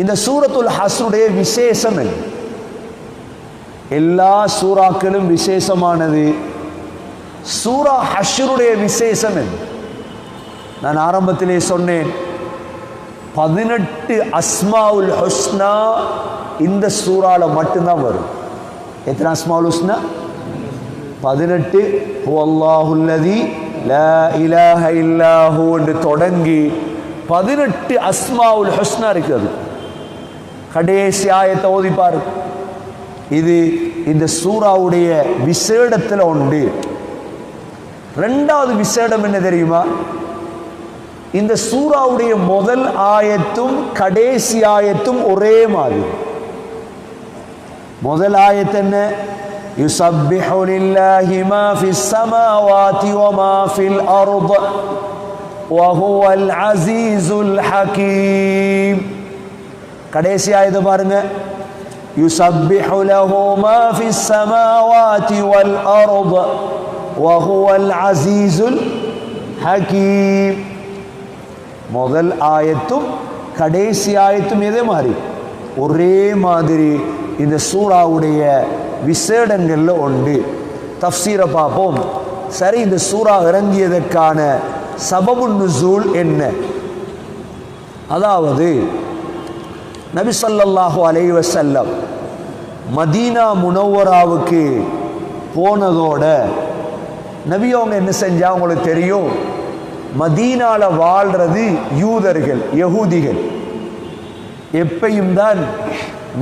இந்த சூரத்துல் ஹஸ்ருடைய விசேஷம் என்ன? எல்லா சூறாக்களும் விசேஷமானது. சூரா ஹஷ்ருடைய விசேஷம் என்ன? நான் ஆரம்பத்திலே சொன்னேன் பதினெட்டு அஸ்மாவுல் ஹுஸ்னா இந்த சூறால மட்டும்தான் வரும். எத்தனை அஸ்மாவுல் ஹுஸ்னா? பதினெட்டு. அல்லாஹுல்லதி இலாஹ இல்லாஹு என்று தொடங்கி பதினெட்டு அஸ்மாவுல் ஹுஸ்னா இருக்குது. கடைசி ஆயத்தை ஓதிப்பார் இது இந்த சூறாவுடைய விசேடத்தில் உண்டு ரெண்டாவது விசேடம் என்ன தெரியுமா இந்த சூறாவுடைய முதல் ஆயத்தும் கடைசி ஆயத்தும் ஒரே மாதிரி முதல் ஆயத்து என்ன يسبح لله ما في السماوات وما في الأرض وهو العزيز الحكيم கடைசி ஆயத்து பாருங்க يسبح له ما في السماوات والأرض وهو العزيز الحكيم முதல் ஆயத்தும் கடைசி ஆயத்தும் இதே மாதிரி ஒரே மாதிரி இந்த சூறாவுடைய விசேடங்கள்ல உண்டு தஃப்சீரை பார்ப்போம் சரி இந்த சூறா இறங்கியதற்கான சபபு நுசூல் என்ன அதாவது நபி சல்லாஹூ அலைவ செல்லம் மதீனா முனவராவுக்கு போனதோட நபி அவங்க என்ன செஞ்சா அவங்களுக்கு தெரியும் மதீனால வாழ்றது யூதர்கள் யகூதிகள். எப்பையும் தான்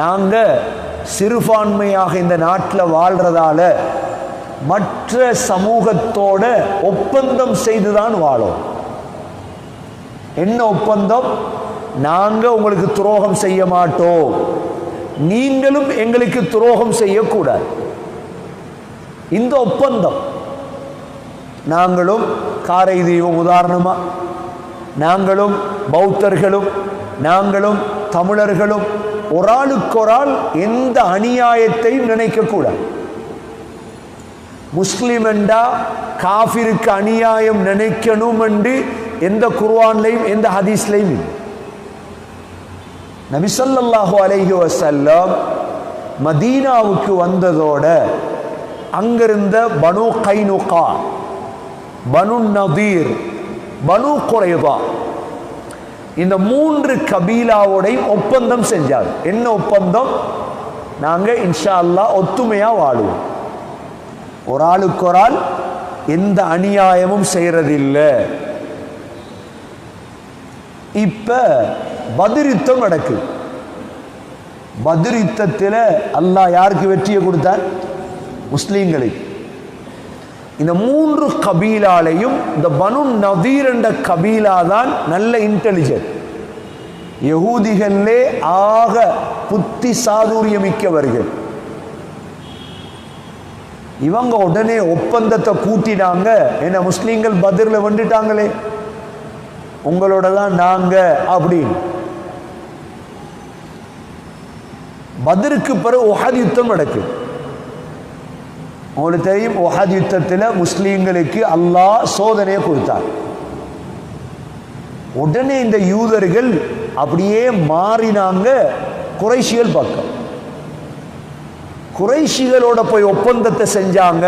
நாங்க சிறுபான்மையாக இந்த நாட்டில் வாழ்றதால மற்ற சமூகத்தோட ஒப்பந்தம் செய்துதான் வாழும். என்ன ஒப்பந்தம்? நாங்கள் உங்களுக்கு துரோகம் செய்ய மாட்டோம். நீங்களும் எங்களுக்கு துரோகம் செய்யக்கூடாது. இந்த ஒப்பந்தம் நாங்களும் காரை தெய்வம் உதாரணமாக நாங்களும் பௌத்தர்களும் நாங்களும் தமிழர்களும் ஒரு ஆளுக்கொரால் எந்த அநியாயத்தையும் நினைக்கக்கூடாது. முஸ்லீம் என்றா காஃபிருக்கு அநியாயம் நினைக்கணும் என்று எந்த குர்வான்லையும் எந்த ஹதீஸ்லையும் இல்லை. நபிசல்லாஹு அலைஹி வசல்லம் மதீனாவுக்கு வந்ததோட அங்கிருந்த பனு கைனுகா பனு நதீர் பனு குறைவா இந்த மூன்று கபீலாவோடையும் ஒப்பந்தம் செஞ்சார். என்ன ஒப்பந்தம்? நாங்க இன்ஷா அல்லாஹ் ஒத்துமையா வாழுவோம். ஒரு ஆளுக்கு ஒரு ஆள் எந்த அநியாயமும் செய்யறதில்லை. இப்ப பதிரித்தம் நடக்குது பதிரித்தத்தில் அல்லாஹ் யாருக்கு வெற்றியை கொடுத்தார் முஸ்லீம்களுக்கு. இந்த மூன்று கபீலாலையும் இந்த பனு நதீர் என்ற கபீலா தான் நல்ல இன்டெலிஜென்ட் யகூதிகளே ஆக புத்தி சாதுரியமிக்கவர்கள். இவங்க உடனே ஒப்பந்தத்தை கூட்டினாங்க. என்ன முஸ்லீம்கள் பதிரில் வந்துட்டாங்களே? உங்களோட தான் நாங்க அப்படின்னு. பதிருக்கு பிறகு ஒஹத் யுத்தம் நடக்குது. உங்களுக்கு தெரியும் ஒஹத் யுத்தத்தில் முஸ்லீம்களுக்கு அல்லாஹ் சோதனையை கொடுத்தார். உடனே இந்த யூதர்கள் அப்படியே மாறினாங்க குறைஷிகள் பக்கம். குறைஷிகளோட போய் ஒப்பந்தத்தை செஞ்சாங்க.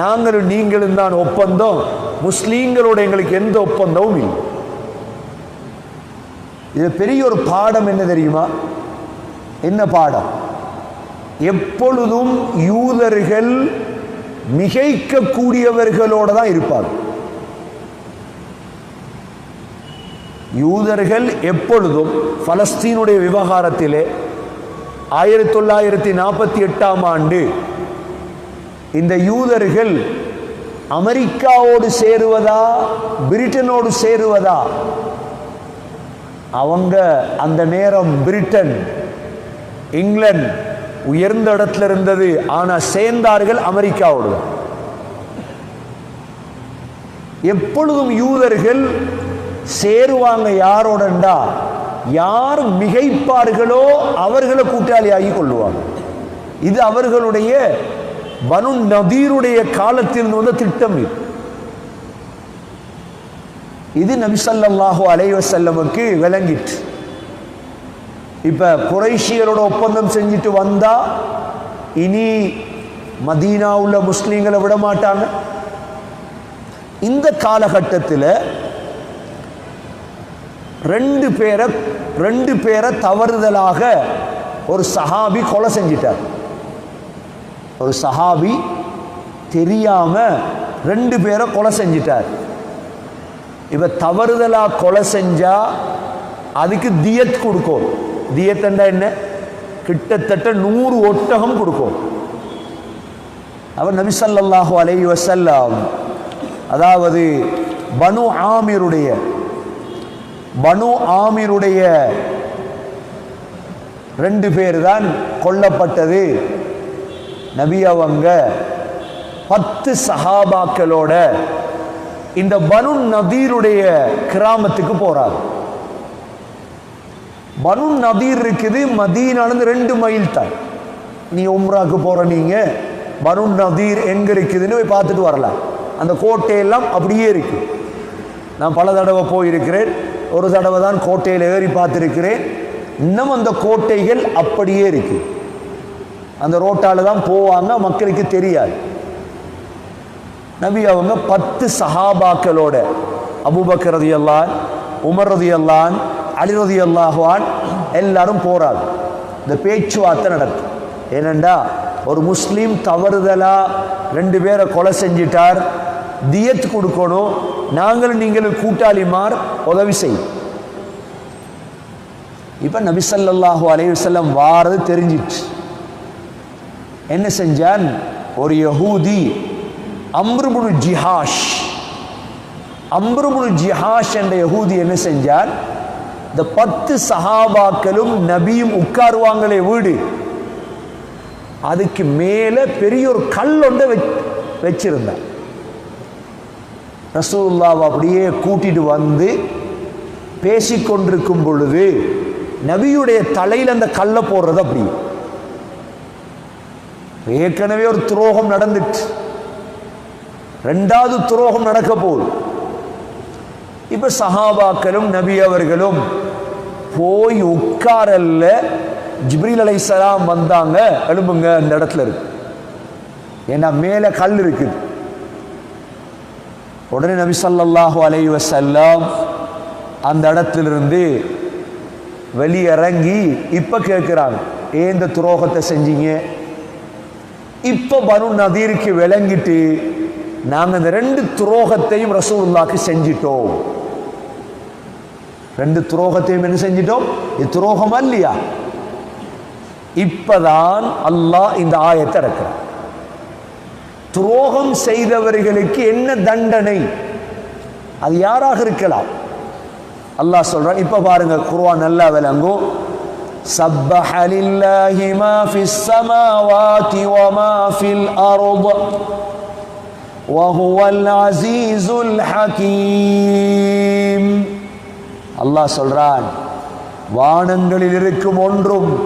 நாங்களும் நீங்களும் தான் ஒப்பந்தம். முஸ்லீம்களோட எங்களுக்கு எந்த ஒப்பந்தமும் இல்லை. இது பெரிய ஒரு பாடம் என்ன தெரியுமா? என்ன பாடம்? எப்பொழுதும் யூதர்கள் மிகைக்கக்கூடியவர்களோட தான் இருப்பாங்க. யூதர்கள் எப்பொழுதும் பலஸ்தீனுடைய விவகாரத்திலே ஆயிரத்தி தொள்ளாயிரத்தி நாற்பத்தி எட்டாம் ஆண்டு இந்த யூதர்கள் அமெரிக்காவோடு சேருவதா பிரிட்டனோடு சேருவதா? அவங்க அந்த நேரம் பிரிட்டன் இங்கிலாந்து உயர்ந்த இடத்துல இருந்தது. ஆனா சேர்ந்தார்கள் அமெரிக்காவோடு. தான். எப்பொழுதும் யூதர்கள் சேருவாங்க யாரோடண்டா? யார் மிகைப்பார்களோ அவர்களை கூட்டாளி ஆகி கொள்ளுவாங்க. இது அவர்களுடைய பனு நதீருடைய காலத்தில் வந்த திட்டம் இது. இது நபிசல்லாஹோ அலைவசல்லமுக்கு விளங்கிற்று. இப்போ குறைஷிகளோட ஒப்பந்தம் செஞ்சுட்டு வந்தா இனி மதீனா உள்ள முஸ்லீம்களை விட மாட்டாங்க. இந்த காலகட்டத்தில் ரெண்டு பேரை ரெண்டு பேரை தவறுதலாக ஒரு சஹாபி கொலை செஞ்சிட்டார். ஒரு சஹாபி தெரியாம ரெண்டு பேரை கொலை செஞ்சிட்டார். இவ தவறுதலா கொலை செஞ்சா அதுக்கு தியத் கொடுக்கும். தியத்தண்டா என்ன? கிட்டத்தட்ட நூறு ஒட்டகம் கொடுக்கும். அவர் நபிசல்லாஹு அலை வசல்லாம் அதாவது பனு ஆமிருடைய பனு ஆமிருடைய ரெண்டு பேர் தான் கொல்லப்பட்டது. நபி அவங்க பத்து சஹாபாக்களோட இந்த பனு நதீருடைய கிராமத்துக்கு போறார் பனு நதீர் இருக்குது மதீனாலேருந்து ரெண்டு மைல் தான். நீ உம்ராக்கு போகிற நீங்க பனு நதீர் எங்கே இருக்குதுன்னு போய் பார்த்துட்டு வரலாம். அந்த கோட்டையெல்லாம் அப்படியே இருக்கு. நான் பல தடவை போயிருக்கிறேன். ஒரு தடவை தான் கோட்டையில் ஏறி பார்த்துருக்கிறேன். இன்னும் அந்த கோட்டைகள் அப்படியே இருக்கு. அந்த ரோட்டால் தான் போவாங்க மக்களுக்கு தெரியாது. நபி அவங்க பத்து சஹாபாக்களோட அபூபக்கர் ரதியல்லான் அலிரதி அல்லாஹுவான் எல்லாரும் போறாங்க. இந்த பேச்சுவார்த்தை நடக்கும். ஏனண்டா ஒரு முஸ்லீம் தவறுதலா ரெண்டு பேரை கொலை செஞ்சிட்டார் தியத்து கொடுக்கணும் நாங்களும் நீங்களும் கூட்டாளிமார் உதவி செய்யும் இப்ப நபிசல்லாஹு அலைவசல்லம் வாரது தெரிஞ்சிட்டு என்ன செஞ்சான்? ஒரு யஹூதி அம்ருபுனு ஜிஹாஷ். அம்ருபுனு ஜிஹாஷ் என்ற யஹூதி என்ன செஞ்சான்? இந்த பத்து சஹாபாக்களும் நபியும் உட்காருவாங்களே வீடு. அதுக்கு மேல பெரிய ஒரு கல் ஒன்றை வச்சிருந்தார். ரசூல்லாவை அப்படியே கூட்டிட்டு வந்து பேசிக்கொண்டிருக்கும் பொழுது நபியுடைய தலையில் அந்த கல்லை போடுறது அப்படி. ஏற்கனவே ஒரு துரோகம் நடந்துட்டு. ரெண்டாவது துரோகம் நடக்க போகுது. இப்ப சஹாபாக்களும் நபி அவர்களும் போய் உட்காரல்ல ஜிப்ரீல் அலைஹிஸ்ஸலாம் வந்தாங்க எழும்புங்க இந்த இடத்துல இருக்கு ஏன்னா மேல கல் இருக்குது உடனே நபி சல்லாஹு அலை வசல்லாம் அந்த இடத்திலிருந்து வெளியிறங்கி இப்ப கேட்கிறாங்க ஏன் இந்த துரோகத்தை செஞ்சீங்க இப்ப பனு நதீருக்கு விளங்கிட்டு நாங்க இந்த ரெண்டு துரோகத்தையும் ரசூல்லாக்கு செஞ்சிட்டோம் ரெண்டு துரோகத்தையும் என்ன செஞ்சிட்டோம் இது துரோகம் இல்லையா இப்பதான் அல்லாஹ் இந்த ஆயத்தை இறக்கிறான் துரோகம் செய்தவர்களுக்கு என்ன தண்டனை அது யாராக இருக்கலாம் அல்லாஹ் சொல்றான் இப்ப பாருங்க குர்ஆன் நல்லா விளங்கும் سبح لله ما في السماوات وما في الأرض وهو العزيز الحكيم அல்லாஹ் சொல்றான் வானங்களில் இருக்கும் ஒன்றும்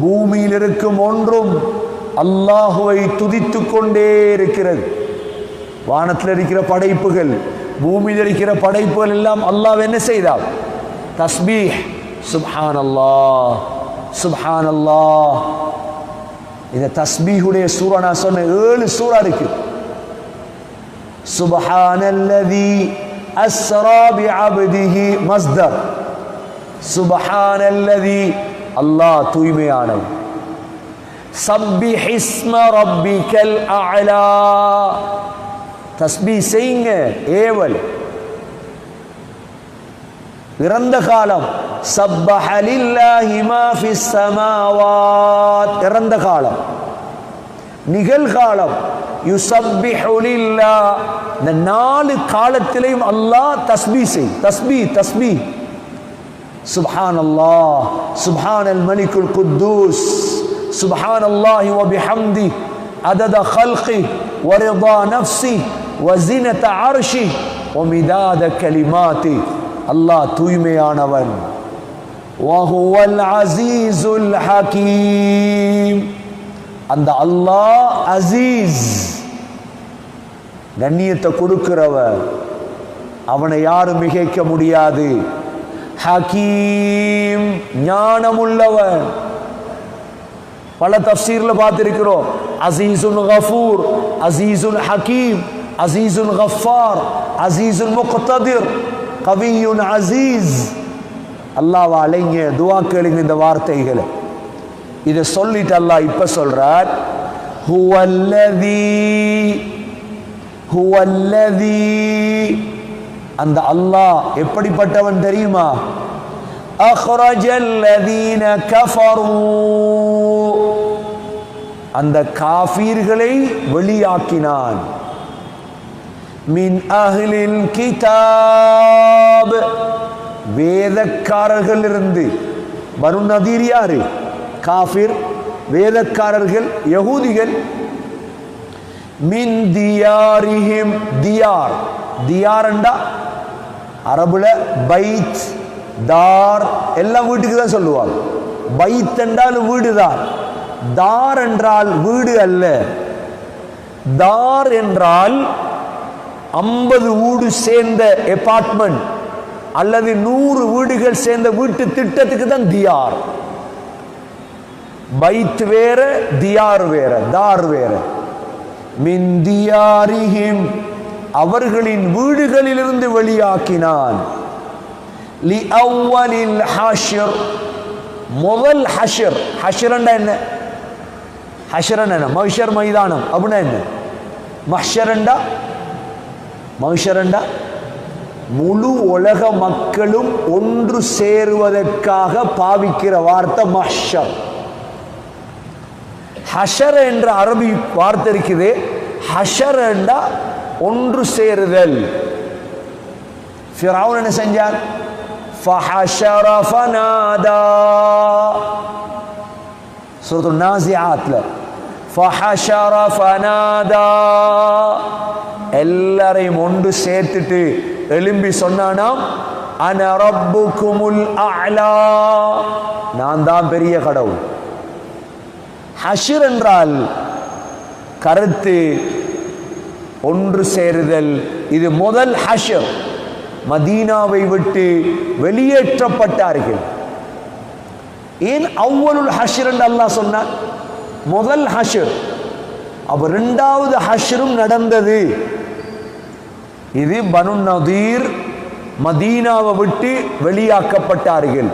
பூமியில் இருக்கும் ஒன்றும் அல்லாஹுவை துதித்துக் கொண்டே இருக்கிறது. வானத்தில் இருக்கிற படைப்புகள் பூமியில் இருக்கிற படைப்புகள் எல்லாம் அல்லாஹ் என்ன செய்தார் தஸ்மி சுப்ஹான் அல்லாஹ் சுப்ஹான் அல்லாஹ் இந்த தஸ்பீஹுடைய சூறா நான் சொன்ன ஏழு சூறா இருக்கு. சுபஹானல்லதி அஸ்ரா பிஅப்திஹி மஸ்தர் சுபஹானல்லதி அல்லாஹ் தூய்மையானவன் சப்பிஹ் இஸ்ம ரப்பிக்கல் அஅலா தஸ்பீ செய்யுங்க ஏவல் இறந்த காலம் சப்பஹ லில்லாஹி மா ஃபிஸ் ஸமாவாத் இறந்த காலம் நிகழ்காலம் யுசப்பிஹு லில்லாஹ் இந்த நாலு காலத்திலையும் அல்லாஹ் தஸ்பீ செய் தஸ்பீ தஸ்பீ سبحان الله سبحان الملك القدوس سبحان الله وبحمده عدد خلقه ورضا نفسه وزنة عرشه ومداد كلماته الله தூய்மையானவன் وهو العزيز الحكيم அந்த அல்லாஹ் அசீஸ் கண்ணியத்தை கொடுக்கிறவர். அவனை யாரும் மிகைக்க முடியாது. ஹக்கீம் ஞானமுள்ளவன் பல தஃசீர்ல பார்த்திருக்கிறோம். அசீசுன் கஃபூர் அசீசுன் ஹக்கீம் அசீசுன் கஃபார் அசீசுன் முக்ததிர் கவியுன் அசீஸ். அல்லாஹ் அலைங்க துவா கேளுங்க இந்த வார்த்தைகளை. இதை சொல்லிட்டு அல்லாஹ் இப்போ சொல்கிறார் ஹுவல்லதி ஹுவல்லதி. அந்த அல்லாஹ் எப்படிப்பட்டவன் தெரியுமா? அஹ்ரஜல்லதீன கஃபரூ. அந்த காஃபீர்களை வெளியாக்கினான். மின் அஹ்லில் கிதாப். வேதக்காரர்களிலிருந்து வருண் நதீர் யாரு? காஃபிர் வேதக்காரர்கள் யகூதிகள் மின் தியாரிஹிம் தியார். தியாரண்டா அரபுல பைத் தார் எல்லாம் வீட்டுக்கு தான் சொல்லுவாங்க. பைத் என்றால் வீடு தான் தார் என்றால் வீடு அல்ல. தார் என்றால் ஐம்பது வீடு சேர்ந்த அபார்ட்மெண்ட் அல்லது நூறு வீடுகள் சேர்ந்த வீட்டு திட்டத்துக்கு தான் தியார். பைத் வேற தியார் வேற தார் வேற. மிந்தியாரிஹிம் அவர்களின் வீடுகளிலிருந்து வெளியாக்கினான். லி அவ்வலில் ஹஷர் முதல் ஹஷர் ஹஷரண்டா என்ன? ஹஷரன் என்ன? மஹர் மைதானம். அப்படின்னா என்ன? மஹரண்டா மஹரண்டா முழு உலக மக்களும் ஒன்று சேருவதற்காக பாவிக்கிற வார்த்தை மஹர் ஹஷர் என்ற அரபி வார்த்தை இருக்குது ஹஷர் என்றா ஒன்று சேருதல் ஃபிரௌன் என்ன செஞ்சார் فحشر فنادى سورة النازعات ல فحشر فنادى எல்லாரையும் ஒன்று சேர்த்துட்டு எழும்பி சொன்னானாம் அன ரப்புக்குமுல் அலா நான் தான் பெரிய கடவுள் ஹஷிர் என்றால் கருத்து ஒன்று சேருதல். இது முதல் ஹஷர். மதீனாவை விட்டு வெளியேற்றப்பட்டார்கள். ஏன் அவ்வளவு ஹஷர் என்று அல்லாஹ் சொன்னார் முதல் ஹஷர். அப்ப ரெண்டாவது ஹஷரும் நடந்தது. இது பனு நதீர் மதீனாவை விட்டு வெளியாக்கப்பட்டார்கள்.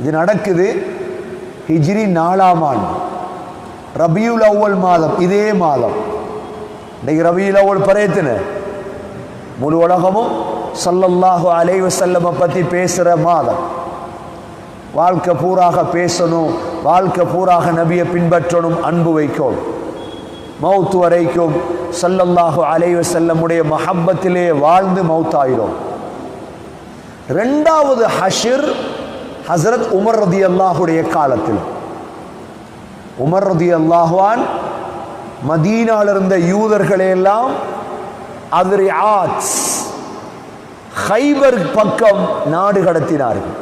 இது நடக்குது. ஹிஜ்ரி நாலாம் ஆண்டு. ரபியுல் அவ்வல் மாதம் இதே மாதம். இன்னைக்கு ரபியுல் அவ்வல் பரேத்தின முழு உலகமும் சல்லல்லாஹு அலைவ செல்லமை பற்றி பேசுகிற மாதம். வாழ்க்கை பூராக பேசணும் வாழ்க்கை பூராக நபியை பின்பற்றணும் அன்பு வைக்கணும். மௌத்து வரைக்கும் சல்லல்லாஹு அலைவ செல்லமுடைய மஹப்பத்திலே வாழ்ந்து மௌத்தாயிரும். ரெண்டாவது ஹஷிர் ஹசரத் உமர் ரதி அல்லாஹுடைய காலத்தில். உமர் ரதி அல்லாஹுவான் மதீனால் இருந்த யூதர்களை எல்லாம் அதிரி ஆட்ஸ் ஹைபர் பக்கம் நாடு கடத்தினார்கள்.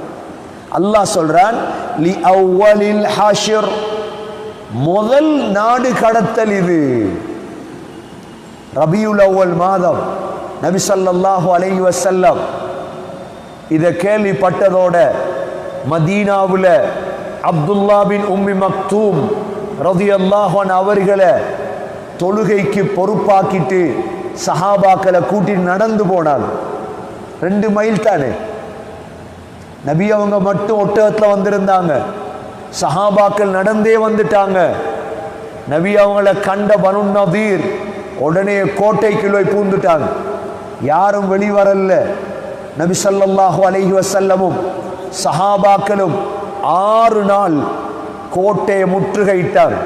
அல்லாஹ் சொல்றான் லி அவ்வலில் ஹாஷிர் முதல் நாடு கடத்தல் இது. ரபியுல் அவ்வல் மாதம் நபி சல்லாஹூ அலைஹி வசல்லம் இதை கேள்விப்பட்டதோட மதீனாவில் அப்துல்லா பின் உம்மி மக்தூம் ரதியல்லாஹன் அவர்களை தொழுகைக்கு பொறுப்பாக்கிட்டு சஹாபாக்களை கூட்டிட்டு நடந்து போனாங்க. ரெண்டு மைல் தானே? நபி அவங்க மட்டும் ஒட்டகத்தில் வந்திருந்தாங்க. சஹாபாக்கள் நடந்தே வந்துட்டாங்க. நபி அவங்கள கண்ட பனு நதீர் உடனே கோட்டைக்குள்ள போய் பூந்துட்டாங்க. யாரும் வெளிவரல. நபி சல்லாஹூ அலைஹி வசல்லமும் சஹாபாக்களும் ஆறு நாள் கோட்டையை முற்றுகையிட்டார்